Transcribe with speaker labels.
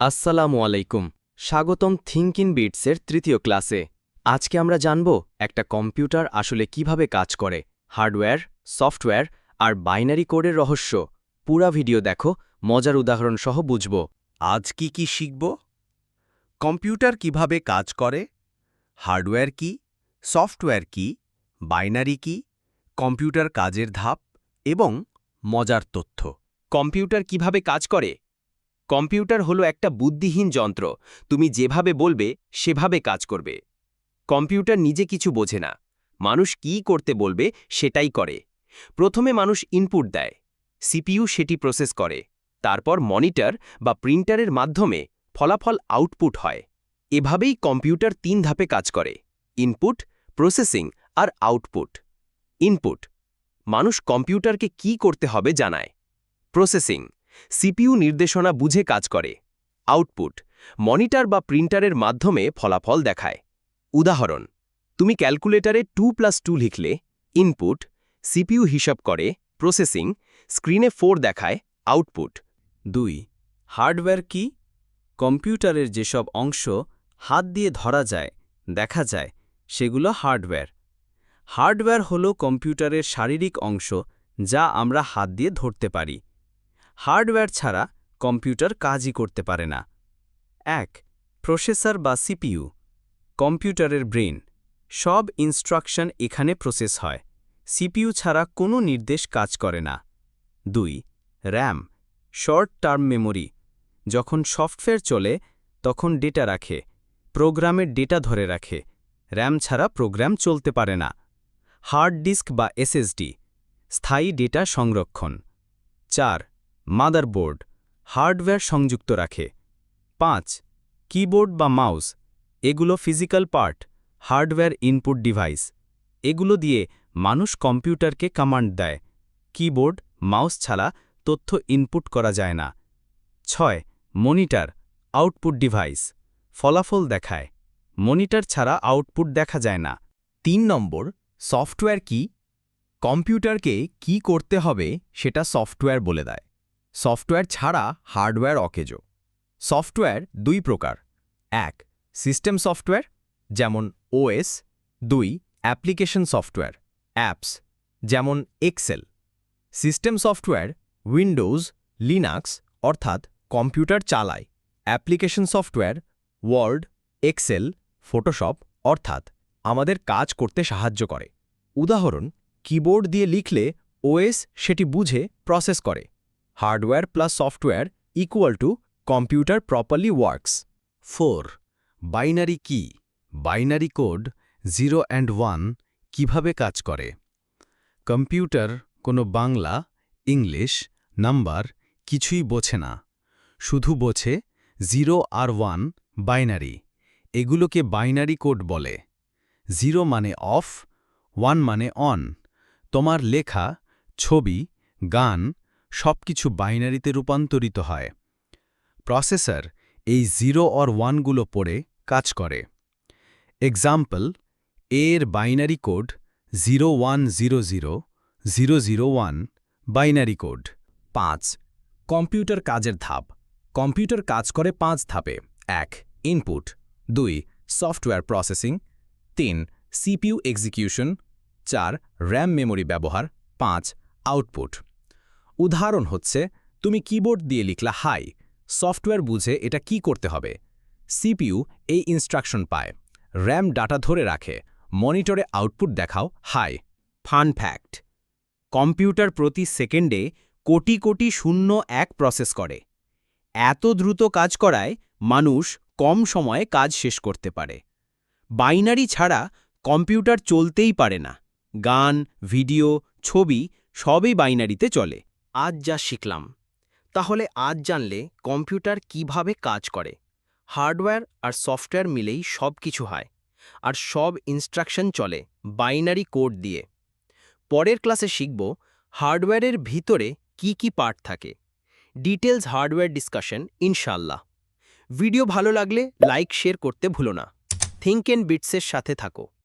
Speaker 1: আসসালামু আলাইকুম। স্বাগতম থিঙ্ক ইন বিটসের তৃতীয় ক্লাসে। আজকে আমরা জানব একটা কম্পিউটার আসলে কীভাবে কাজ করে। হার্ডওয়্যার, সফটওয়্যার আর বাইনারি কোডের রহস্য। পুরা ভিডিও দেখো, মজার উদাহরণ সহ বুঝব।
Speaker 2: আজ কি কি শিখব? কম্পিউটার কীভাবে কাজ করে? হার্ডওয়্যার কি? সফটওয়্যার কি? বাইনারি কি? কম্পিউটার কাজের ধাপ এবং মজার তথ্য।
Speaker 1: কম্পিউটার কীভাবে কাজ করে? কম্পিউটার হলো একটা বুদ্ধিহীন যন্ত্র, তুমি যেভাবে বলবে, সেভাবে কাজ করবে। কম্পিউটার নিজে কিছু বোঝে না, মানুষ কি করতে বলবে, সেটাই করে। প্রথমে মানুষ ইনপুট দেয়, সিপিইউ সেটি প্রসেস করে, তারপর মনিটর বা প্রিন্টারের মাধ্যমে ফলাফল আউটপুট হয়। এভাবেই কম্পিউটার তিন ধাপে কাজ করে ইনপুট প্রসেসিং আর আউটপুট ইনপুট মানুষ কম্পিউটারকে কি করতে হবে জানায়। প্রসেসিং সিপিইউ নির্দেশনা বুঝে কাজ করে। আউটপুট, মনিটর বা প্রিন্টারের মাধ্যমে ফলাফল দেখায়। উদাহরণ, তুমি ক্যালকুলেটরে টু প্লাস টু লিখলে, ইনপুট, সিপিইউ হিসাব করে, প্রসেসিং, স্ক্রিনে ফোর দেখায়, আউটপুট।
Speaker 2: দুই, হার্ডওয়্যার কি? কম্পিউটারের যেসব অংশ হাত দিয়ে ধরা যায়, দেখা যায়, সেগুলো হার্ডওয়্যার। হার্ডওয়্যার হল কম্পিউটারের শারীরিক অংশ যা আমরা হাত দিয়ে ধরতে পারি। হার্ডওয়্যার ছাড়া কম্পিউটার কাজই করতে পারে না। এক, প্রসেসর বা সিপিইউ, কম্পিউটারের ব্রেন, সব ইনস্ট্রাকশন এখানে প্রসেস হয়, সিপিইউ ছাড়া কোনো নির্দেশ কাজ করে না। দুই, র্যাম, শর্ট টার্ম মেমোরি, যখন সফটওয়্যার চলে তখন ডেটা রাখে, প্রোগ্রামের ডেটা ধরে রাখে, র্যাম ছাড়া প্রোগ্রাম চলতে পারে না। হার্ড ডিস্ক বা এসএসডি, স্থায়ী ডেটা সংরক্ষণ। চার মাদারবোর্ড, হার্ডওয়্যার সংযুক্ত রাখে। পাঁচ, কিবোর্ড বা মাউস, এগুলো physical part, hardware input device. এগুলো দিয়ে মানুষ কম্পিউটারকে কমান্ড দেয়। কিবোর্ড, মাউস ছাড়া তথ্য ইনপুট করা যায় না। ছয়, মনিটর, আউটপুট ডিভাইস, ফলাফল দেখায়। মনিটর ছাড়া আউটপুট দেখা যায় না।
Speaker 3: তিন নম্বর, সফটওয়্যার কি? কম্পিউটারকে কি করতে হবে সেটা সফটওয়্যার বলে দেয়। সফটওয়্যার ছাড়া হার্ডওয়্যার অকেজো। সফটওয়্যার দুই প্রকার। এক, সিস্টেম সফটওয়্যার, যেমন ওএস। দুই, অ্যাপ্লিকেশন সফটওয়্যার, অ্যাপস, যেমন Excel. System software Windows, Linux, অর্থাৎ কম্পিউটার চালায়। Application software Word, Excel, Photoshop, অর্থাৎ আমাদের কাজ করতে সাহায্য করে। উদাহরণ, কিবোর্ড দিয়ে লিখলে ওএস সেটি বুঝে, প্রসেস করে। Hardware plus software equal to computer properly works
Speaker 2: four binary কি binary code zero and one কীভাবে কাজ করে? কম্পিউটার কোনো বাংলা ইংলিশ নাম্বার কিছুই বোঝে না। শুধু বোঝে জিরো আর ওয়ান বাইনারি এগুলোকে বাইনারি কোড বলে। জিরো মানে অফ ওয়ান মানে অন তোমার লেখা, ছবি, গান সবকিছু বাইনারিতে রূপান্তরিত হয়। প্রসেসর এই জিরো অর ওয়ানগুলো পড়ে কাজ করে। এক্সাম্পল এর binary code zero one zero zero zero zero one binary code.
Speaker 3: পাঁচ, কম্পিউটার কাজের ধাপ। কম্পিউটার কাজ করে পাঁচ ধাপে। এক ইনপুট দুই সফটওয়্যার প্রসেসিং তিন সিপিইউ এক্সিকিউশন চার র্যাম মেমোরি ব্যবহার। পাঁচ আউটপুট উদাহরণ হচ্ছে, তুমি কিবোর্ড দিয়ে লিখলা হাই সফটওয়্যার বুঝে এটা কি করতে হবে? সিপিইউ এই ইনস্ট্রাকশন পায়। র্যাম ডাটা ধরে রাখে। মনিটরে আউটপুট দেখাও হাই
Speaker 1: ফান ফ্যাক্ট কম্পিউটার প্রতি সেকেন্ডে কোটি কোটি শূন্য এক প্রসেস করে। এত দ্রুত কাজ করায় মানুষ কম সময়ে কাজ শেষ করতে পারে। বাইনারি ছাড়া কম্পিউটার চলতেই পারে না। গান ভিডিও ছবি সবই বাইনারিতে চলে। আজ যা শিখলাম। তাহলে আজ জানলে কম্পিউটার কীভাবে কাজ করে। হার্ডওয়্যার আর সফটওয়্যার মিলেই সব কিছু হয়। আর সব ইনস্ট্রাকশন চলে বাইনারি কোড দিয়ে। পরের ক্লাসে শিখব হার্ডওয়্যারের ভিতরে কি কি পার্ট থাকে। ডিটেলস হার্ডওয়্যার ডিসকাশন ইনশাল্লাহ ভিডিও ভালো লাগলে লাইক, শেয়ার করতে ভুলো না। থিঙ্ক এন্ড বিটসের সাথে থাকো।